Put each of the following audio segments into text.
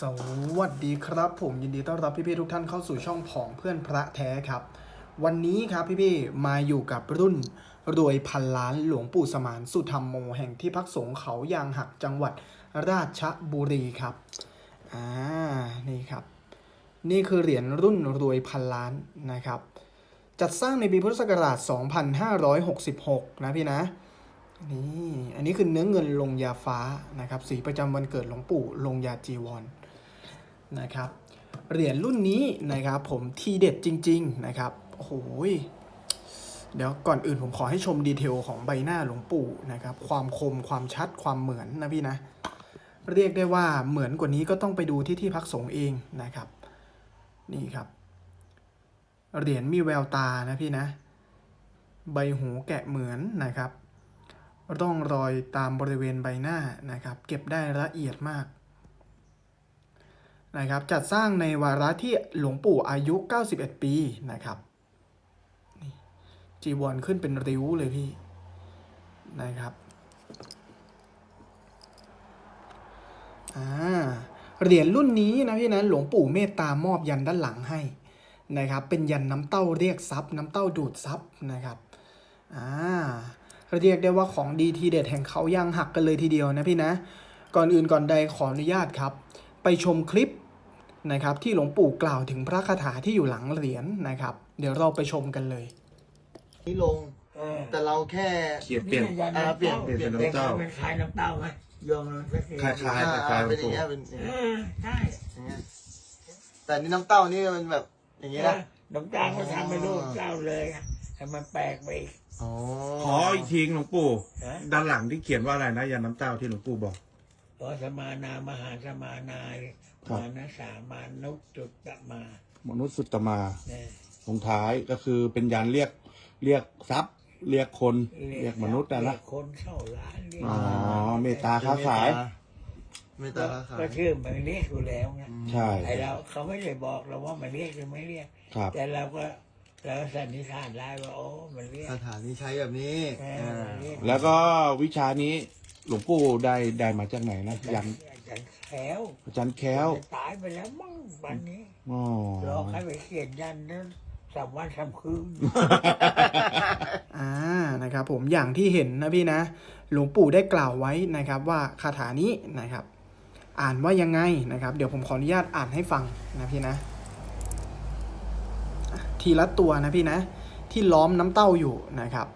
สวัสดีครับ ผมยินดีต้อนรับพี่ๆทุกท่านเข้าสู่ช่องผองเพื่อนพระแท้ครับ วันนี้ครับพี่ๆมาอยู่กับรุ่นรวยพันล้านหลวงปู่สมานสุธรรมโมแห่งที่พักสงฆ์เขายางหักจังหวัดราชบุรีครับอ่านี่ครับ นี่คือเหรียญรุ่นรวยพันล้านนะครับ จัดสร้างในปีพุทธศักราช 2566 นะพี่นะ นี่อันนี้คือเนื้อเงินลงยาฟ้านะครับ สีประจำวันเกิดหลวงปู่ลงยาจีวรนะครับ เหรียญรุ่นนี้นะครับ ผมทีเด็ดจริง ๆนะครับโอ้โหเดี๋ยวก่อนอื่นผมขอให้ชมดีเทลของใบหน้าหลวงปู่นะครับ ความคมความชัดความเหมือนนะพี่นะ เรียกได้ว่าเหมือนกว่านี้ก็ต้องไปดูที่ที่พักสงฆ์เองนะครับ นี่ครับ เหรียญมีแววตานะพี่นะ ใบหูแกะเหมือนนะครับ ร่องรอยตามบริเวณใบหน้านะครับ เก็บได้ละเอียดมากนะครับจัดสร้างในวาระที่หลวงปู่อายุ 91 ปีนะครับจีวรขึ้นเป็นริ้วเลยพี่นะครับอ่าเหรียญรุ่นนี้นะพี่นะหลวงปู่เมตตามอบยันด้านหลังให้นะครับ เป็นยันน้ำเต้าเรียกทรัพย์ น้ำเต้าดูดทรัพย์นะครับอ่า เรียกได้ว่าของดีทีเด็ดแห่งเขาย่างหักกันเลยทีเดียวนะพี่นะ ก่อนอื่นก่อนใดขออนุญาตครับ ไปชมคลิปนะครับที่หลวงปู่กล่าวถึงพระคาถาที่อยู่หลังเหรียญนะครับ เดี๋ยวเราไปชมกันเลยนี่ลงเออแต่เราแค่เขียนเปลี่ยนยันน้ำเปลี่ยนเต้าเปลี่ยนเป็นน้ำเต้าเป็นคล้ายน้ำเต้าไหมโยมมันก็คือคล้ายอ่าคล้ายๆเป็นอย่างเงี้ยเป็นอย่างเอเงี้ยอใช่อย่างเงี้ยแต่นี่น้ำเต้านี่มันแบบอย่างเงี้ยนะน้ำเต้าก็ทำให้ลูกเต้าเลยอะ ให้มันแปลกไปอีก อ๋อขออีกทีหลวงปู่ ฮะ ด้านหลังที่เขียนว่าอะไรนะยาน้ำเต้าที่หลวงปู่บอก ขอสมานามหาสมานาครับ มานะสามานุจุตตะมามนุษย์สุตตมาเนี่ยลงท้ายก็คือเป็นยันเรียกเรียกทรัพย์ เรียกคน เรียกมนุษย์นะเรีนะ ยกคนเข้าร้านเรียกอ๋อเมตตาค้าขาย เมตก็ตาค้าขายก็ชื่อมันเรียกอยู่แล้วไงใช่ ไอเราเขาไม่ได้บอกเราว่ามันเรียกหรือไม่เรียก ครับ แต่เราก็ เราก็สันนิษฐานได้ว่าโอ้มันเรียกคาถานี้ใช้แบบนี้เออ่าอเรียกแล้วก็วิชานี้หลวงปู่ได้ได้มาจากไหนนะยันอาจารย์แขวอาจารย์แค้วจะตายไปแล้วมั้งวันนี้อ๋อรอให้ไปเขียนยันนั้นสามวันสามคืน อ่านะครับผมอย่างที่เห็นนะพี่นะ หลวงปู่ได้กล่าวไว้นะครับว่าคาถานี้นะครับ อ่านว่ายังไงนะครับ เดี๋ยวผมขออนุญาตอ่านให้ฟังนะพี่นะอะ ทีละตัวนะพี่นะ ที่ล้อมน้ำเต้าอยู่นะครับ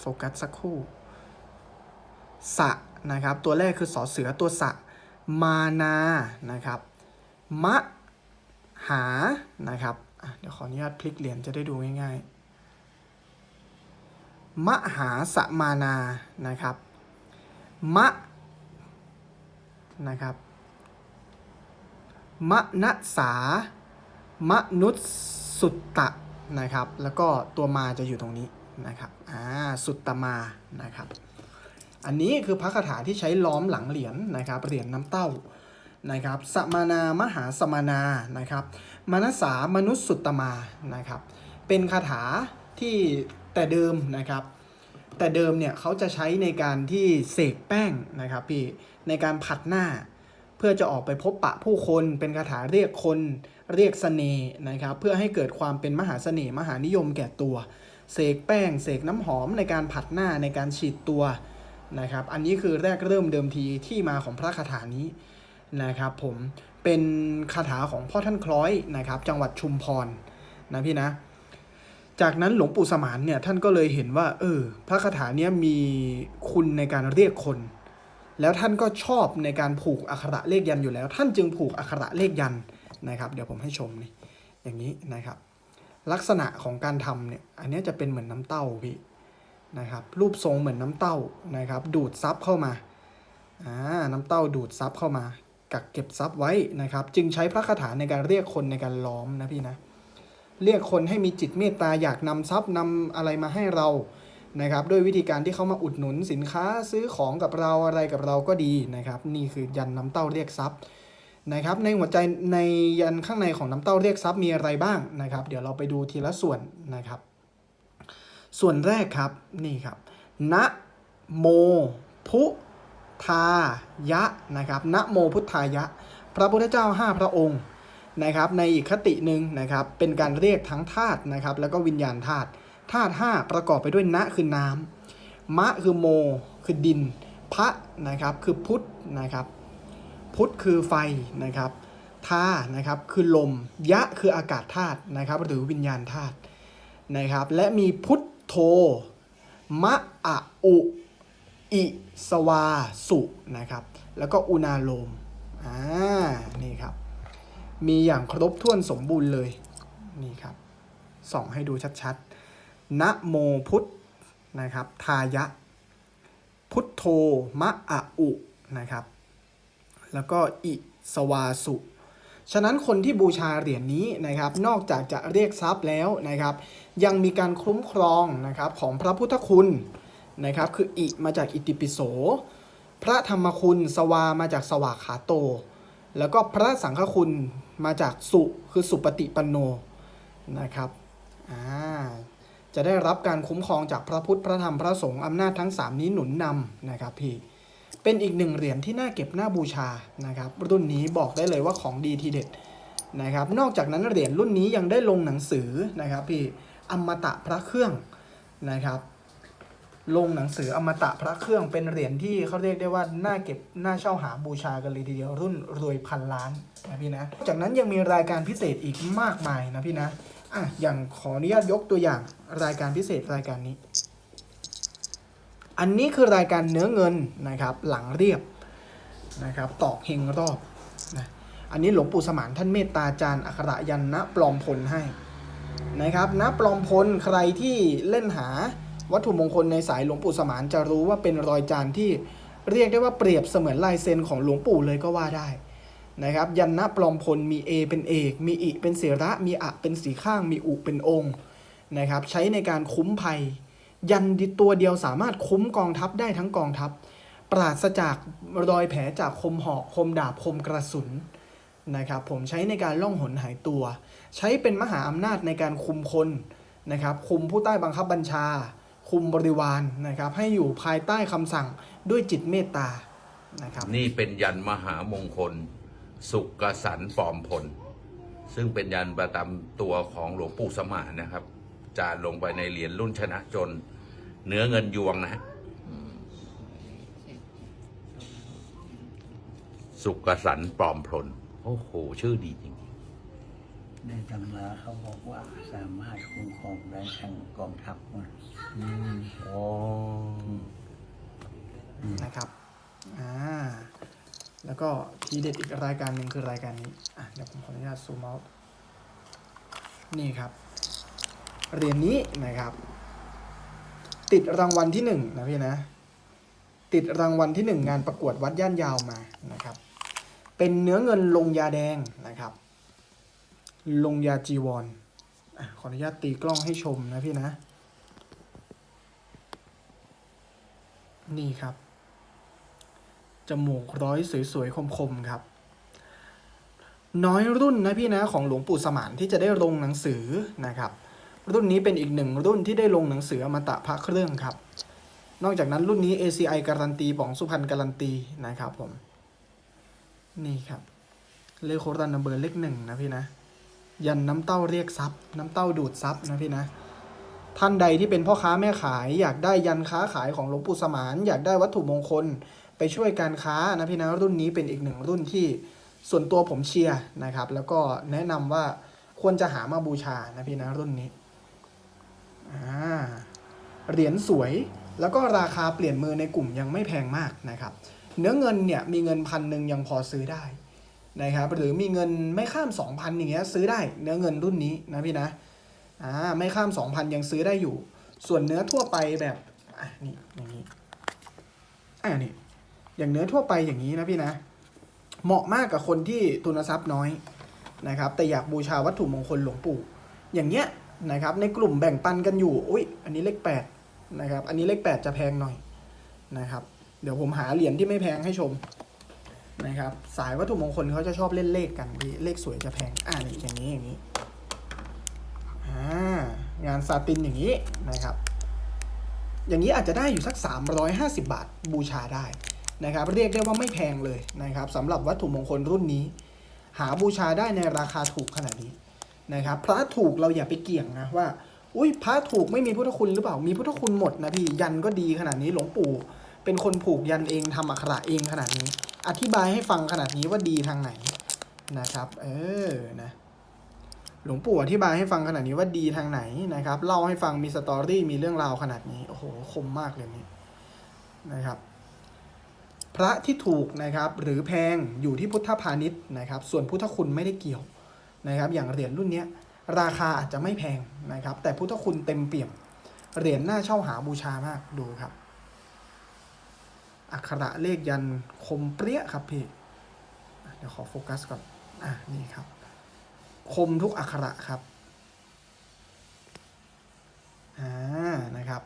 โฟกัสสักครู่ สะนะครับ ตัวแรกคือสอเสือตัวสะ มานานะครับ มะ หานะครับเดี๋ยวขออนุญาตพลิกเหรียญจะได้ดูง่ายๆ มหาสมานานะครับ มะนะครับ มณสา มนุษย์สุตตะนะครับ แล้วก็ตัวมาจะอยู่ตรงนี้นะครับอ่าสุตตมานะครับ อันนี้คือพระคาถาที่ใช้ล้อมหลังเหรียญนะครับเหรียญน้ำเต้านะครับสมานามหาสมานานะครับมนสามนุษย์สุตตมานะครับ เป็นคาถาที่แต่เดิมนะครับ แต่เดิมเนี่ยเขาจะใช้ในการที่เสกแป้งนะครับพี่ในการผัดหน้า พื่อจะออกไปพบปะผู้คนเป็นคาถาเรียกคนเรียกเสน่ห์นะครับเพื่อให้เกิดความเป็นมหาเสน่ห์มหานิยมแก่ตัว เสกแป้ง เสกน้ำหอมในการผัดหน้าในการฉีดตัวนะครับอันนี้คือแรกเริ่มเดิมทีที่มาของพระคาถานี้นะครับผมเป็นคาถาของพ่อท่านคล้อยนะครับจังหวัดชุมพรนะพี่นะ จากนั้นหลวงปู่สมานเนี่ยท่านก็เลยเห็นว่าเออพระคาถาเนี้ยมีคุณในการเรียกคน แล้วท่านก็ชอบในการผูกอักขระเลขยันอยู่แล้ว ท่านจึงผูกอักขระเลขยันนะครับ เดี๋ยวผมให้ชมนี่อย่างนี้นะครับ ลักษณะของการทำเนี่ยอันนี้จะเป็นเหมือนน้ำเต้าพี่นะครับรูปทรงเหมือนน้ำเต้านะครับ ดูดซับเข้ามาอ่าน้ำเต้าดูดซับเข้ามา กักเก็บซับไว้นะครับ จึงใช้พระคาถาในการเรียกคนในการล้อมนะพี่นะเรียกคนให้มีจิตเมตตาอยากนำทรัพย์นำอะไรมาให้เรา นะครับด้วยวิธีการที่เขามาอุดหนุนสินค้าซื้อของกับเราอะไรกับเราก็ดีนะครับ นี่คือยันน้ำเต้าเรียกทรัพย์นะครับ ในหัวใจในยันข้างในของน้ำเต้าเรียกทรัพย์มีอะไรบ้างนะครับ เดี๋ยวเราไปดูทีละส่วนนะครับ ส่วนแรกครับนี่ครับนะโมพุทายะนะครับนะโมพุทธายะ พระพุทธเจ้าห้าพระองค์นะครับ ในอีกคติหนึ่งนะครับ เป็นการเรียกทั้งธาตุนะครับ แล้วก็วิญญาณธาตุ ธาตุห้าประกอบไปด้วยนะคือน้ำมะคือโม คือดิน พระนะครับคือพุทธนะครับ พุทธคือไฟนะครับธานะครับคือลม ยะคืออากาศธาตุนะครับหรือวิญญาณธาตุนะครับ และมีพุทโธมะอะอุอิสวาสุนะครับ แล้วก็อุณาโลมอ่านี่ครับ มีอย่างครบถ้วนสมบูรณ์เลย นี่ครับส่องให้ดูชัดๆ นะโมพุทธนะครับ ทายะ พุทโธมะอะอุนะครับ แล้วก็อิสวาสุ ฉะนั้นคนที่บูชาเหรียญนี้นะครับ นอกจากจะเรียกทรัพย์แล้วนะครับ ยังมีการคุ้มครองนะครับของพระพุทธคุณนะครับ คืออิมาจากอิติปิโส พระธรรมคุณสวามาจากสวากขาโต แล้วก็พระสังฆคุณมาจากสุคือสุปฏิปันโนนะครับ อ่า จะได้รับการคุ้มครองจากพระพุทธพระธรรมพระสงฆ์อำนาจทั้ง 3 นี้หนุนนำนะครับพี่เป็นอีกหนึ่งเหรียญที่น่าเก็บน่าบูชานะครับรุ่นนี้บอกได้เลยว่าของดีทีเด็ดนะครับนอกจากนั้นเหรียญรุ่นนี้ยังได้ลงหนังสือนะครับพี่อมตะพระเครื่องนะครับ ลงหนังสืออมตะพระเครื่องเป็นเหรียญที่เขาเรียกได้ว่าน่าเก็บน่าเช่าหาบูชากันเลยทีเดียวรุ่นรวยพันล้านนะพี่นะจากนั้นยังมีรายการพิเศษอีกมากมายนะพี่นะ อะอย่างขออนุญาตยกตัวอย่างรายการพิเศษรายการนี้ อันนี้คือรายการเนื้อเงินนะครับ หลังเรียบนะครับ ตอกเฮงรอบนะอันนี้หลวงปู่สมานท่านเมตตาจารย์อัคระยันนะปลอมพลให้นะครับนะปลอมพลใครที่เล่นหาวัตถุมงคลในสายหลวงปู่สมานจะรู้ว่าเป็นรอยจานที่เรียกได้ว่าเปรียบเสมือนลายเซ็นของหลวงปู่เลยก็ว่าได้ นะครับ ยันนะปลอมพลมี A เป็นเอก มีอิเป็นเสระ มีอะเป็นสีข้าง มีอุเป็นองค์นะครับ ใช้ในการคุ้มภัย ยันดิตัวเดียวสามารถคุ้มกองทัพได้ทั้งกองทัพ ปราศจากรอยแผลจากคมหอกคมดาบคมกระสุนนะครับผมใช้ในการล่องหนหายตัว ใช้เป็นมหาอำนาจในการคุมคนนะครับคุมผู้ใต้บังคับบัญชา คุมบริวารนะครับให้อยู่ภายใต้คำสั่งด้วยจิตเมตตานะครับนี่เป็นยันมหามงคล สุกสันต์ปลอมพลซึ่งเป็นยันประจำตัวของหลวงปู่สมานนะครับ จานลงไปในเหรียญรุ่นชนะจน เนื้อเงินยวงนะฮะอืมสุกสันต์ปลอมพลโอ้โห ชื่อดีจริงในตำราเขาบอกว่าสามารถคุ้มครองได้ทั้งกองทัพหมดๆอ๋อนะครับ อ่า แล้วก็ทีเด็ดอีกรายการหนึ่งคือรายการนี้อะเดี๋ยวผมขออนุญาตซูมเอานี่ครับ เหรียญนี้นะครับ ติดรางวัลที่หนึ่งนะพี่นะ ติดรางวัลที่หนึ่งงานประกวดวัดย่านยาวมานะครับ เป็นเนื้อเงินลงยาแดงนะครับ ลงยาจีวรอขออนุญาตตีกล้องให้ชมนะพี่นะ นี่ครับ จมูกร้อยสวยๆคมๆครับ น้อยรุ่นนะพี่นะของหลวงปู่สมานที่จะได้ลงหนังสือนะครับ รุ่นนี้เป็นอีกหนึ่งรุ่นที่ได้ลงหนังสืออมตะพระเครื่องครับ นอกจากนั้นรุ่นนี้ ACI การันตีป๋องสุพรรณการันตีนะครับผม นี่ครับ เลขโครันนัมเบอร์เลขหนึ่งนะพี่นะ ยันน้ำเต้าเรียกทรัพย์น้ำเต้าดูดทรัพย์นะพี่นะท่านใดที่เป็นพ่อค้าแม่ขาย อยากได้ยันค้าขายของหลวงปู่สมาน อยากได้วัตถุมงคล ไปช่วยการค้านะพี่นะรุ่นนี้เป็นอีกหนึ่งรุ่นที่ส่วนตัวผมเชียร์นะครับ แล้วก็แนะนำว่าควรจะหามาบูชานะพี่นะรุ่นนี้เหรียญสวยแล้วก็ราคาเปลี่ยนมือในกลุ่มยังไม่แพงมากนะครับ เนื้อเงินเนี่ยมีเงินพันหนึ่งยังพอซื้อได้นะครับ หรือมีเงินไม่ข้ามสองพันอย่างเงี้ยซื้อได้เนื้อเงินรุ่นนี้นะพี่นะอ่าไม่ข้าม 2,000 ยังซื้อได้อยู่ ส่วนเนื้อทั่วไปแบบอะนี่อย่างนี้อ่านี่ อย่างเนื้อทั่วไปอย่างนี้นะพี่นะ เหมาะมากกับคนที่ทุนทรัพย์น้อยนะครับ แต่อยากบูชาวัตถุมงคลหลวงปู่ อย่างเงี้ยนะครับ ในกลุ่มแบ่งปันกันอยู่อุ้ยอันนี้เลขแปดนะครับ อันนี้เลขแปดจะแพงหน่อยนะครับ เดี๋ยวผมหาเหรียญที่ไม่แพงให้ชมนะครับ สายวัตถุมงคลเขาจะชอบเล่นเลขกันพี่เลขสวยจะแพงอ่านี่อย่างนี้อย่างนี้อ่างานซาตินอย่างนี้นะครับ อย่างนี้อาจจะได้อยู่สัก 350 บาทบูชาได้ นะครับเรียกได้ว่าไม่แพงเลยนะครับสำหรับวัตถุมงคลรุ่นนี้ หาบูชาได้ในราคาถูกขนาดนี้นะครับพระถูกเราอย่าไปเกี่ยงนะว่า อุ้ยพระถูกไม่มีพุทธคุณหรือเปล่ามีพุทธคุณหมดนะพี่ยันก็ดีขนาดนี้หลวงปู่ เป็นคนผูกยันเองทำอักขระเองขนาดนี้ อธิบายให้ฟังขนาดนี้ว่าดีทางไหนนะครับ เออนะหลวงปู่อธิบายให้ฟังขนาดนี้ว่าดีทางไหนนะครับ เล่าให้ฟังมีสตอรี่มีเรื่องราวขนาดนี้ โอ้โห คมมากเลยนี่นะครับ พระที่ถูกนะครับหรือแพงอยู่ที่พุทธพาณิชย์นะครับ ส่วนพุทธคุณไม่ได้เกี่ยวนะครับ อย่างเหรียญรุ่นนี้ราคาอาจจะไม่แพงนะครับ แต่พุทธคุณเต็มเปี่ยมเหรียญน่าเช่าหาบูชามากดูครับอักขระเลขยันคมเปรี้ยครับพี่เดี๋ยวขอโฟกัสก่อนอะนี่ครับ คมทุกอักขระครับอ่านะครับ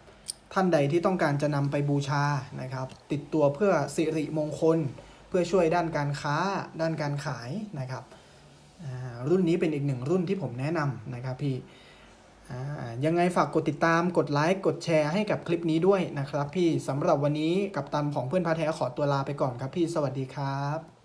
ท่านใดที่ต้องการจะนำไปบูชานะครับ ติดตัวเพื่อสิริมงคล เพื่อช่วยด้านการค้า ด้านการขายนะครับ รุ่นนี้เป็นอีกหนึ่งรุ่นที่ผมแนะนำนะครับพี่ยังไงฝากกดติดตามกดไลค์กดแชร์ให้กับคลิปนี้ด้วยนะครับ พี่สำหรับวันนี้กับตันของเพื่อนพาแท้ขอตัวลาไปก่อนครับพี่สวัสดีครับ